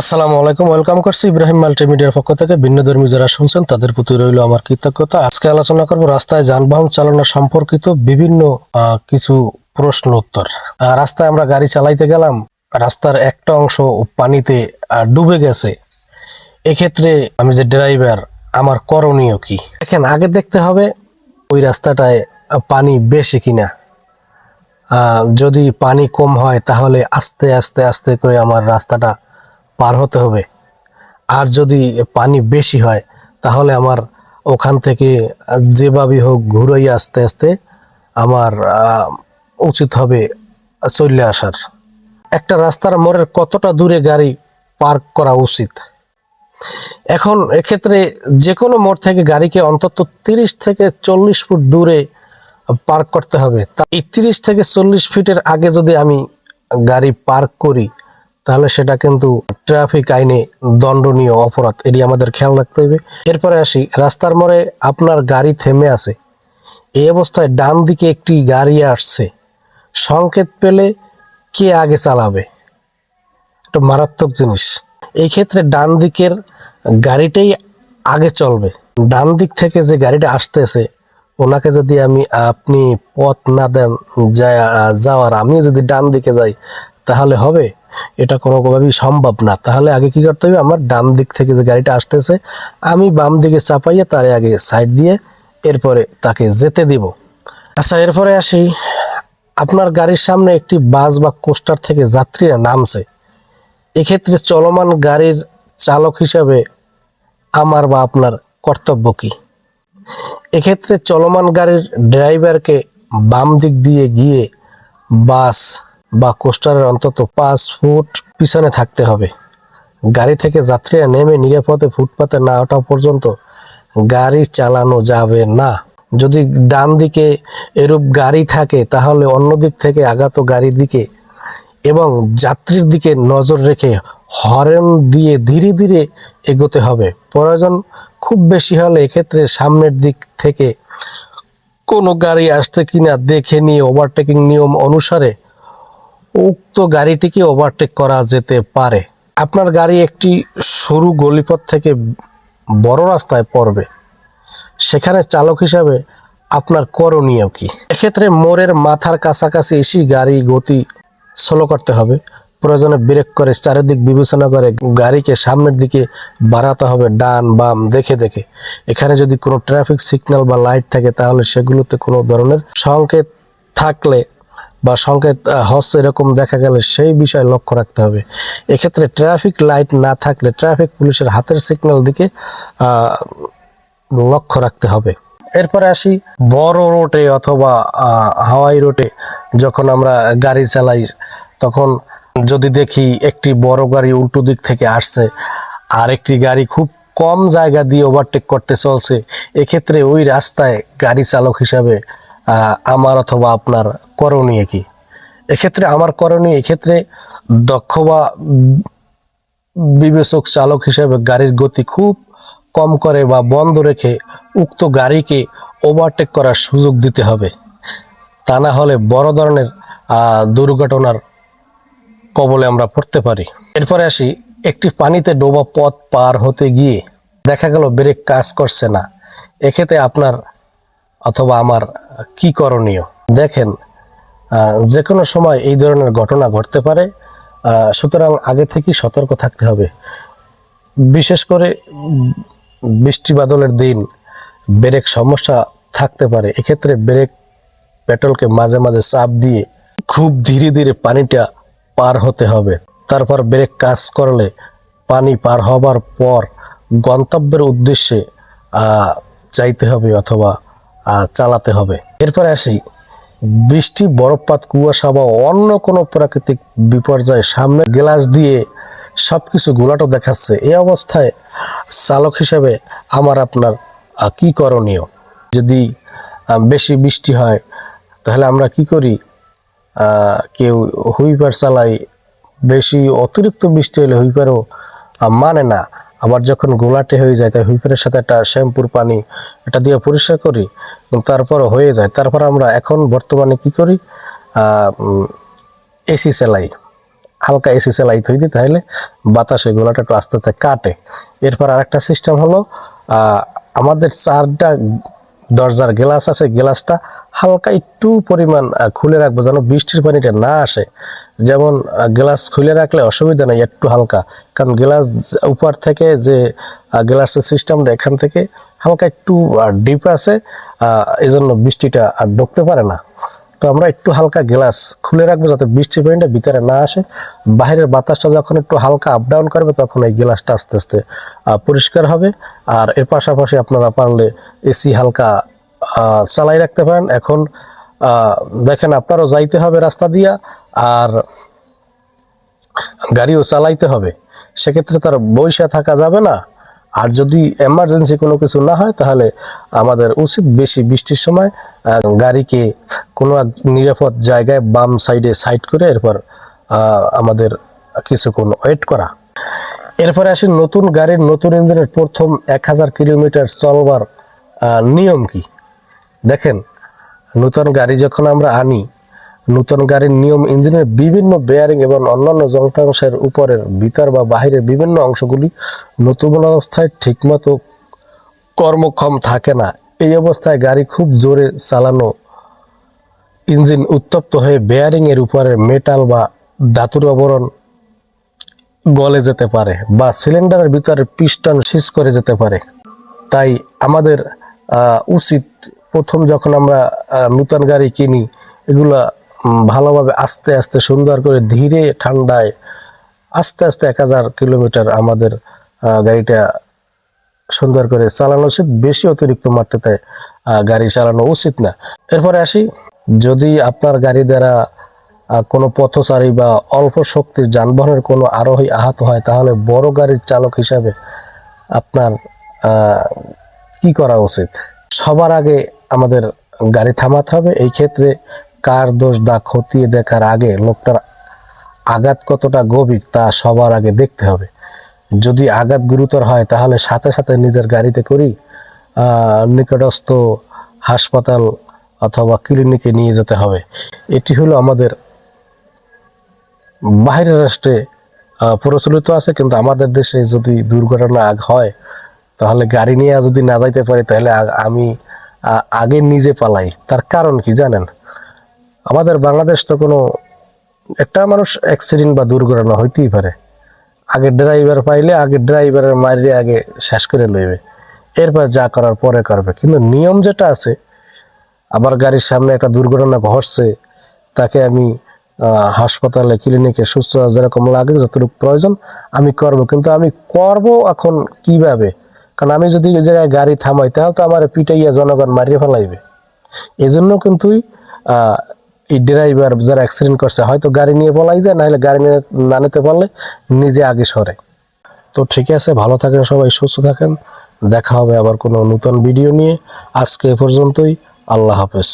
আসসালামু আলাইকুম, ওয়েলকাম করছি ইব্রাহিম মাল্টিমিডিয়ার পক্ষ থেকে। ভিন্ন ধর্মী যারা শুনছেন, তাদের প্রতি রইল আমার কৃতজ্ঞতা। আজকে আলোচনা করব রাস্তায় যানবাহন চালানো সম্পর্কিত বিভিন্ন কিছু প্রশ্ন উত্তর। রাস্তায় আমরা গাড়ি চালাইতে গেলাম, রাস্তার একটা অংশ পানিতে ডুবে গেছে। এক্ষেত্রে আমি যে ড্রাইভার, আমার করণীয় কি? দেখেন, আগে দেখতে হবে ওই রাস্তাটায় পানি বেশি কিনা। যদি পানি কম হয়, তাহলে আস্তে আস্তে আস্তে করে আমার রাস্তাটা পার হতে হবে। আর যদি পানি বেশি হয় তাহলে আমার ওখান থেকে আহ, যেভাবে হোক ঘুরাই আস্তে আস্তে আমার উচিত হবে চলে আসার। একটা রাস্তার মোড়ের কতটা দূরে গাড়ি পার্ক করা উচিত? এখন এক্ষেত্রে যে কোনো মোড় থেকে গাড়িকে অন্তত তিরিশ থেকে চল্লিশ ফুট দূরে পার্ক করতে হবে। তা এই তিরিশ থেকে চল্লিশ ফিটের আগে যদি আমি গাড়ি পার্ক করি তাহলে সেটা কিন্তু ট্রাফিক আইনে দণ্ডনীয় অপরাধ, এটি আমাদের খেয়াল রাখতে হবে। এরপরে আসি, রাস্তার মোড়ে আপনার গাড়ি থেমে আছে। এই অবস্থায় ডান দিকে একটি গাড়ি আসছে। সংকেত পেলে কে আগে চালাবে? একটা মারাত্মক জিনিস। এই ক্ষেত্রে ডান দিকের গাড়িটাই আগে চলবে। ডান দিক থেকে যে গাড়িটা আসতেছে, ওনাকে যদি আমি, আপনি পথ না দেন যাওয়ার, আমিও যদি ডান দিকে যাই তাহলে হবে? এটা কোনোভাবেই সম্ভব না। তাহলে আগে কি করতে হবে? আমার ডান দিক থেকে যে গাড়িটা আসতেছে, আমি বাম দিকে চাপাইয়ে তারে আগে সাইড দিয়ে এরপরে তাকে যেতে দিব। আচ্ছা এরপরে আসি। আপনার গাড়ির সামনে একটি বাস বা কোস্টার থেকে যাত্রীরা নামছে। এক্ষেত্রে চলমান গাড়ির চালক হিসাবে আমার বা আপনার কর্তব্য কী? এক্ষেত্রে চলমান গাড়ির ড্রাইভারকে বাম দিক দিয়ে গিয়ে বাস বা কোস্টারের অন্তত পাঁচ ফুট পিছনে থাকতে হবে। গাড়ি থেকে যাত্রীরা নেমে নিরাপদে ফুটপাতে না ওঠা পর্যন্ত গাড়ি চালানো যাবে না। যদি ডান দিকে এরূপ গাড়ি থাকে, তাহলে অন্য দিক থেকে আগাত গাড়ির দিকে এবং যাত্রীর দিকে নজর রেখে হরেন দিয়ে ধীরে ধীরে এগোতে হবে। প্রয়োজন খুব বেশি হলে এক্ষেত্রে সামনের দিক থেকে কোনো গাড়ি আসছে কিনা দেখে নিয়ে ওভারটেকিং নিয়ম অনুসারে উক্ত গাড়িটিকে ওভারটেক করা যেতে পারে। আপনার গাড়ি একটি সরু গলিপথ থেকে বড় রাস্তায় পড়বে। সেখানে চালক হিসাবে আপনার করণীয় কি? এক্ষেত্রে মোড়ের মাথার কাছাকাছি এসে গাড়ি গতি স্লো করতে হবে। প্রয়োজনে ব্রেক করে চারিদিক বিবেচনা করে গাড়িকে সামনের দিকে বাড়াতে হবে ডান বাম দেখে দেখে। এখানে যদি কোনো ট্রাফিক সিগন্যাল বা লাইট থাকে তাহলে সেগুলোতে কোনো ধরনের সংকেত থাকলে বা সংকেত হচ্ছে এরকম দেখা গেলে সেই বিষয়ে লক্ষ্য রাখতে হবে। এক্ষেত্রে ট্রাফিক লাইট না থাকলে ট্রাফিক পুলিশের হাতের সিগন্যাল দিকে লক্ষ্য রাখতে হবে। এরপরে আসি, বড় রোডে অথবা হাওয়াই রোডে যখন আমরা গাড়ি চালাই, তখন যদি দেখি একটি বড় গাড়ি উল্টো দিক থেকে আসছে, আর একটি গাড়ি খুব কম জায়গা দিয়ে ওভারটেক করতে চলছে, এক্ষেত্রে ওই রাস্তায় গাড়ি চালক হিসাবে আমার অথবা আপনার করণীয় কি? এক্ষেত্রে আমার করণীয়, এক্ষেত্রে দক্ষ বা বিবেচক চালক হিসেবে গাড়ির গতি খুব কম করে বা বন্ধ রেখে উক্ত গাড়িকে ওভারটেক করার সুযোগ দিতে হবে। তা না হলে বড় ধরনের দুর্ঘটনার কবলে আমরা পড়তে পারি। এরপরে আসি, একটি পানিতে ডোবা পথ পার হতে গিয়ে দেখা গেল ব্রেক কাজ করছে না। এক্ষেত্রে আপনার অথবা আমার কি করণীয়? দেখেন যে কোনো সময় এই ধরনের ঘটনা ঘটতে পারে সুতরাং আগে থেকেই সতর্ক থাকতে হবে। বিশেষ করে বৃষ্টি বাদলের দিন, ব্রেক সমস্যা থাকতে পারে। এক্ষেত্রে ব্রেক পেট্রোলকে মাঝে মাঝে চাপ দিয়ে খুব ধীরে ধীরে পানিটা পার হতে হবে। তারপর ব্রেক কাজ করলে পানি পার হবার পর গন্তব্যের উদ্দেশ্যে চাইতে হবে অথবা চালাতে হবে। এরপরে আসি, বৃষ্টি, বরফপাত, কুয়াশা বা অন্য কোনো প্রাকৃতিক বিপর্যয় সামনে গ্লাস দিয়ে সব কিছু গোলাটো দেখাচ্ছে। এই অবস্থায় চালক হিসেবে আমার আপনার কি করণীয়? যদি বেশি বৃষ্টি হয়, তাহলে আমরা কি করি? কেউ হুইপার চালাই, বেশি অতিরিক্ত বৃষ্টি হলে হুইপারও মানে না। আবার যখন গোলাটে হয়ে যায়, তাই হুইপারের সাথে একটা শ্যাম্পুর পানি এটা দিয়ে পরিষ্কার করি তারপর হয়ে যায়। তারপর আমরা এখন বর্তমানে কি করি? এসি সেলাই, হালকা এসি সেলাই থই দিই, তাহলে বাতাসে গোলাটা একটু আস্তে আস্তে কাটে। এরপর আরেকটা সিস্টেম হলো আমাদের চারটা দরজার গ্লাস আছে, গ্লাসটা হালকা একটু পরিমাণ খুলে রাখব যেন বৃষ্টির পানিটা না আসে। যেমন গ্লাস খুলে রাখলে অসুবিধা নেই, একটু হালকা। কারণ গ্লাস উপর থেকে যে গ্লাসের সিস্টেমটা এখান থেকে হালকা একটু ডিপ আছে এজন্য বৃষ্টিটা আর ঢুকতে পারে না। তো আমরা একটু হালকা গ্লাস খুলে রাখব যাতে বৃষ্টির পানিটা ভিতরে না আসে। বাইরের বাতাসটা যখন একটু হালকা আপ ডাউন করবে, তখন এই গ্লাসটা আস্তে আস্তে পরিষ্কার হবে। আর এর পাশাপাশি আপনারা পারলে এসি হালকা চালাই রাখতে পারেন। এখন দেখেন আপনারও যাইতে হবে রাস্তা দিয়া, আর গাড়িও চালাইতে হবে। সেক্ষেত্রে তার বৈশা থাকা যাবে না। আর যদি এমার্জেন্সি কোনো কিছু না হয়, তাহলে আমাদের উচিত বেশি বৃষ্টির সময় গাড়িকে কোনো এক নিরাপদ জায়গায় বাম সাইডে সাইড করে এরপর আমাদের কিছুক্ষণ ওয়েট করা। এরপরে আসি, নতুন গাড়ির নতুন ইঞ্জিনের প্রথম এক হাজার কিলোমিটার চলবার নিয়ম কি? দেখেন, নতুন গাড়ি যখন আমরা আনি নতুন গাড়ির নিয়ম, ইঞ্জিনের বিভিন্ন বেয়ারিং এবং অন্যান্য যন্ত্রাংশের উপরের ভিতর বা বাহিরের বিভিন্ন অংশগুলি নতুন অবস্থায় ঠিকমতো কর্মক্ষম থাকে না। এই অবস্থায় গাড়ি খুব জোরে চালানো, ইঞ্জিন উত্তপ্ত হয়ে বেয়ারিং এর উপরে মেটাল বা ধাতুর আবরণ গলে যেতে পারে বা সিলিন্ডারের ভিতরে পিস্টন সিজ করে যেতে পারে। তাই আমাদের উচিত প্রথম যখন আমরা নূতন গাড়ি কিনি, এগুলা ভালোভাবে আস্তে আস্তে সুন্দর করে ধীরে ঠান্ডায় আস্তে আস্তে এক হাজার কিলোমিটার আমাদের গাড়িটা সুন্দর করে চালানো উচিত। বেশি অতিরিক্ত মাত্রাতে গাড়ি চালানো উচিত না। এরপরে আসি, যদি আপনার গাড়ি দ্বারা কোনো পথচারী বা অল্প শক্তির যানবাহনের কোনো আরোহী আহত হয়, তাহলে বড় গাড়ির চালক হিসাবে আপনার কি করা উচিত? সবার আগে আমাদের গাড়ি থামাতে হবে। এই ক্ষেত্রে কার দোষ দা খতিয়ে দেখার আগে লোকটার আঘাত কতটা গভীর তা সবার আগে দেখতে হবে। যদি আঘাত গুরুতর হয়, তাহলে সাথে সাথে নিজের গাড়িতে করি নিকটস্থ হাসপাতাল অথবা ক্লিনিকে নিয়ে যেতে হবে। এটি হলো আমাদের বাইরের রাষ্ট্রে প্রচলিত আছে, কিন্তু আমাদের দেশে যদি দুর্ঘটনা আগ হয়, তাহলে গাড়ি নিয়ে যদি না যাইতে পারি, তাহলে আমি আগে নিজে পালাই। তার কারণ কি জানেন? আমাদের বাংলাদেশ তো কোনো একটা মানুষ অ্যাক্সিডেন্ট বা দুর্ঘটনা হইতেই পারে। আগে ড্রাইভার পাইলে আগে ড্রাইভারের মারিয়ে আগে শেষ করে লইবে। এরপর যা করার পরে করবে। কিন্তু নিয়ম যেটা আছে, আমার গাড়ির সামনে একটা দুর্ঘটনা ঘটছে, তাকে আমি হাসপাতালে ক্লিনিকে সুস্থ যেরকম লাগে, যতটুকু প্রয়োজন, আমি করব। কিন্তু আমি করব এখন কীভাবে? কারণ আমি যদি ওই জায়গায় গাড়ি থামাই, তাহলে তো আমার পিটাইয়া জনগণ মারিয়ে ফেলাইবে। এজন্য কিন্তু এই ড্রাইভার যারা অ্যাক্সিডেন্ট করছে, হয়তো গাড়ি নিয়ে পলাই যায়, নাহলে গাড়ি নিয়ে না নিতে পারলে নিজে আগে সরে। তো ঠিক আছে, ভালো থাকেন সবাই, সুস্থ থাকেন। দেখা হবে আবার কোনো নতুন ভিডিও নিয়ে। আজকে এ পর্যন্তই। আল্লাহ হাফেজ।